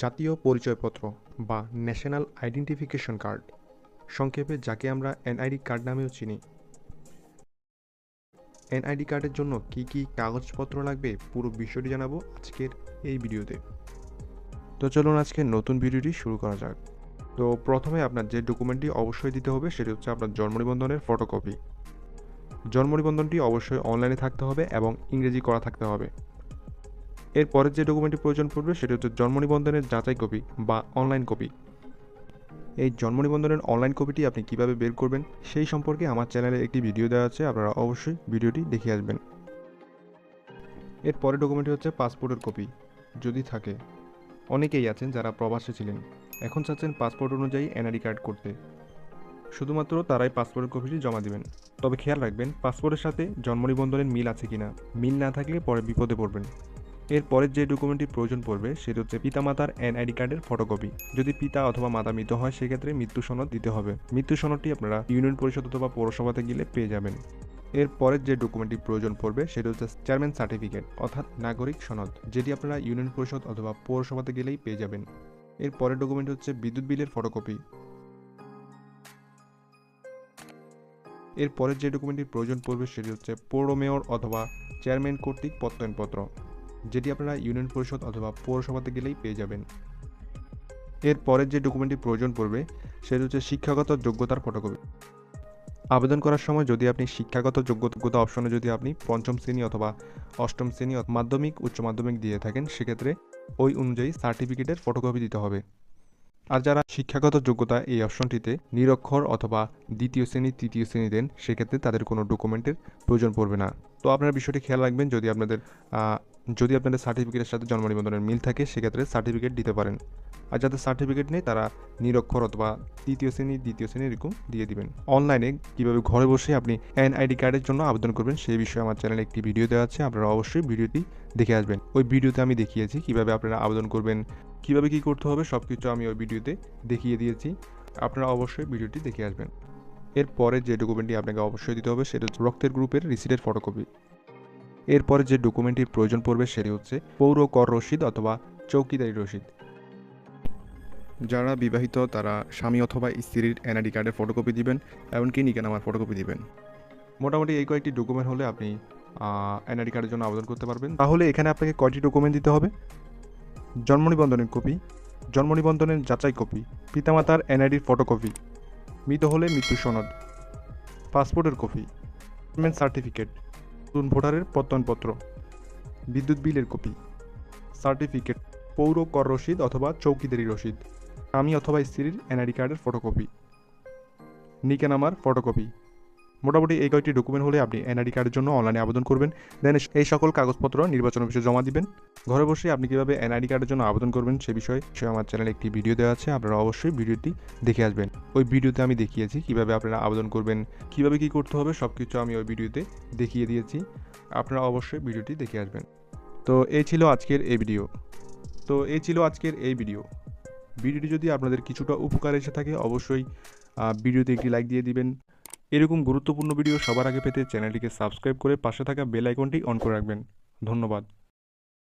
জাতীয় পরিচয়পত্র বা ন্যাশনাল আইডেন্টিফিকেশন কার্ড সংক্ষেপে, যাকে আমরা এনআইডি কার্ড নামেও চিনি। এনআইডি কার্ডের জন্য কি কি কাগজপত্র লাগবে পুরো বিষয়টি জানাব আজকের এই ভিডিওতে। তো চলুন আজকে নতুন ভিডিওটি শুরু করা যাক। তো প্রথমে আপনার যে ডকুমেন্টটি অবশ্যই দিতে হবে, সেটি হচ্ছে আপনার জন্ম নিবন্ধনের ফটোকপি জন্ম নিবন্ধনটি অবশ্যই অনলাইনে থাকতে হবে এবং ইংরেজি করা থাকতে হবে। এর পরের যে ডকুমেন্টটি প্রয়োজন পড়বে, সেটি হচ্ছে জন্ম নিবন্ধনের যাচাই কপি বা অনলাইন কপি। এই জন্ম নিবন্ধনের অনলাইন কপিটি আপনি কীভাবে বের করবেন, সেই সম্পর্কে আমার চ্যানেলে একটি ভিডিও দেওয়া আছে, আপনারা অবশ্যই ভিডিওটি দেখে আসবেন। এর পরের ডকুমেন্টটি হচ্ছে পাসপোর্টের কপি, যদি থাকে। অনেকেই আছেন যারা প্রবাসে ছিলেন, এখন চাচ্ছেন পাসপোর্ট অনুযায়ী এনআইডি কার্ড করতে। শুধুমাত্র তারাই পাসপোর্টের কপিটি জমা দিবেন। তবে খেয়াল রাখবেন পাসপোর্টের সাথে জন্ম নিবন্ধনের মিল আছে কিনা। মিল না থাকলে পরে বিপদে পড়বেন। এর পরের যে ডকুমেন্টটি প্রয়োজন পড়বে, সেটি হচ্ছে পিতামাতার এনআইডি কার্ডের ফটোকপি যদি পিতা অথবা মাতা মৃত হয়, সেক্ষেত্রে মৃত্যু সনদ দিতে হবে। মৃত্যু সনদটি আপনারা ইউনিয়ন পরিষদ অথবা পৌরসভাতে গেলে পেয়ে যাবেন। এর পরের যে ডকুমেন্টটি প্রয়োজন পড়বে, সেটি হচ্ছে চেয়ারম্যান সার্টিফিকেট অর্থাৎ নাগরিক সনদ, যেটি আপনারা ইউনিয়ন পরিষদ অথবা পৌরসভাতে গেলেই পেয়ে যাবেন। এর পরের ডকুমেন্ট হচ্ছে বিদ্যুৎ বিলের ফটোকপি এর পরের যে ডকুমেন্টটির প্রয়োজন পড়বে, সেটি হচ্ছে পৌর মেয়র অথবা চেয়ারম্যান কর্তৃক প্রত্যয়নপত্র। যেটি আপনারা ইউনিয়ন পরিষদ অথবা পৌরসভাতে গেলেই পেয়ে যাবেন। এর পরের যে ডকুমেন্টটি প্রয়োজন পড়বে, সেটি হচ্ছে শিক্ষাগত যোগ্যতার ফটোকপি। আবেদন করার সময় যদি আপনি শিক্ষাগত যোগ্যতা অপশনে যদি আপনি পঞ্চম শ্রেণি অথবা অষ্টম শ্রেণি মাধ্যমিক, উচ্চ মাধ্যমিক দিয়ে থাকেন, সেক্ষেত্রে ওই অনুযায়ী সার্টিফিকেটের ফটোকপি দিতে হবে। আর যারা শিক্ষাগত যোগ্যতা এই অপশনটিতে নিরক্ষর অথবা দ্বিতীয় শ্রেণি, তৃতীয় শ্রেণি দেন, সেক্ষেত্রে তাদের কোনো ডকুমেন্টের প্রয়োজন পড়বে না। তো আপনারা বিষয়টি খেয়াল রাখবেন, যদি আপনাদের যদি আপনাদের সার্টিফিকেটের সাথে জন্ম নিবন্ধনের মিল থাকে, সেক্ষেত্রে সার্টিফিকেট দিতে পারেন। আর যাদের সার্টিফিকেট নেই, তারা নিরক্ষর অথবা তৃতীয় শ্রেণি, দ্বিতীয় শ্রেণি এরকম দিয়ে দিবেন। অনলাইনে কীভাবে ঘরে বসে আপনি এনআইডি কার্ডের জন্য আবেদন করবেন, সেই বিষয়ে আমার চ্যানেলে একটি ভিডিও দেওয়া আছে, আপনারা অবশ্যই ভিডিওটি দেখে আসবেন। ওই ভিডিওতে আমি দেখিয়েছি কীভাবে আপনারা আবেদন করবেন, কীভাবে কী করতে হবে সব কিছু আমি ওই ভিডিওতে দেখিয়ে দিয়েছি। আপনারা অবশ্যই ভিডিওটি দেখে আসবেন। এরপরে যে ডকুমেন্টটি আপনাকে অবশ্যই দিতে হবে, সেটা হচ্ছে রক্তের গ্রুপের রিসিটের ফটোকপি এরপরে যে ডকুমেন্টটির প্রয়োজন পড়বে সেটি হচ্ছে পৌর কর রসিদ অথবা চৌকিদারি রসিদ যারা বিবাহিত তারা স্বামী অথবা স্ত্রীর এনআইডি কার্ডের ফটোকপি দিবেন এমনকি নিকানামার ফটোকপি দিবেন। মোটামুটি এই কয়েকটি ডকুমেন্ট হলে আপনি এনআইডি কার্ডের জন্য আবেদন করতে পারবেন। তাহলে এখানে আপনাকে কয়টি ডকুমেন্ট দিতে হবে? জন্ম নিবন্ধনের কপি জন্ম নিবন্ধনের যাচাই কপি পিতামাতার এনআইডির ফটোকপি মৃত হলে মৃত্যু সনদ পাসপোর্টের কপি পেমেন্ট সার্টিফিকেট নতুন ভোটারের প্রত্যয়নপত্র, বিদ্যুৎ বিলের কপি, সার্টিফিকেট, পৌর কর রসিদ অথবা চৌকিদারি রসিদ, স্বামী অথবা স্ত্রীর এনআইডি কার্ডের ফটোকপি নিকেনামার ফটোকপি। মোটামুটি এই কয়েকটি ডকুমেন্ট হলে আপনি এনআইডি কার্ডের জন্য অনলাইনে আবেদন করবেন। দেন এই সকল কাগজপত্র নির্বাচন অফিসে জমা দিবেন। ঘরে বসে আপনি কীভাবে এনআইডি কার্ডের জন্য আবেদন করবেন সে বিষয়ে সে আমার চ্যানেলে একটি ভিডিও দেওয়া আছে, আপনারা অবশ্যই ভিডিওটি দেখে আসবেন। ওই ভিডিওতে আমি দেখিয়েছি কীভাবে আপনারা আবেদন করবেন, কীভাবে কি করতে হবে সব কিছু আমি ওই ভিডিওতে দেখিয়ে দিয়েছি। আপনারা অবশ্যই ভিডিওটি দেখে আসবেন। তো এই ছিল আজকের এই ভিডিও তো এই ছিল আজকের এই ভিডিও ভিডিওটি যদি আপনাদের কিছুটা উপকার এসে থাকে, অবশ্যই ভিডিওতে একটি লাইক দিয়ে দিবেন। এরকম গুরুত্বপূর্ণ ভিডিও সবার আগে পেতে চ্যানেলটিকে সাবস্ক্রাইব করে পাশে থাকা বেল আইকনটি অন করে রাখবেন। ধন্যবাদ।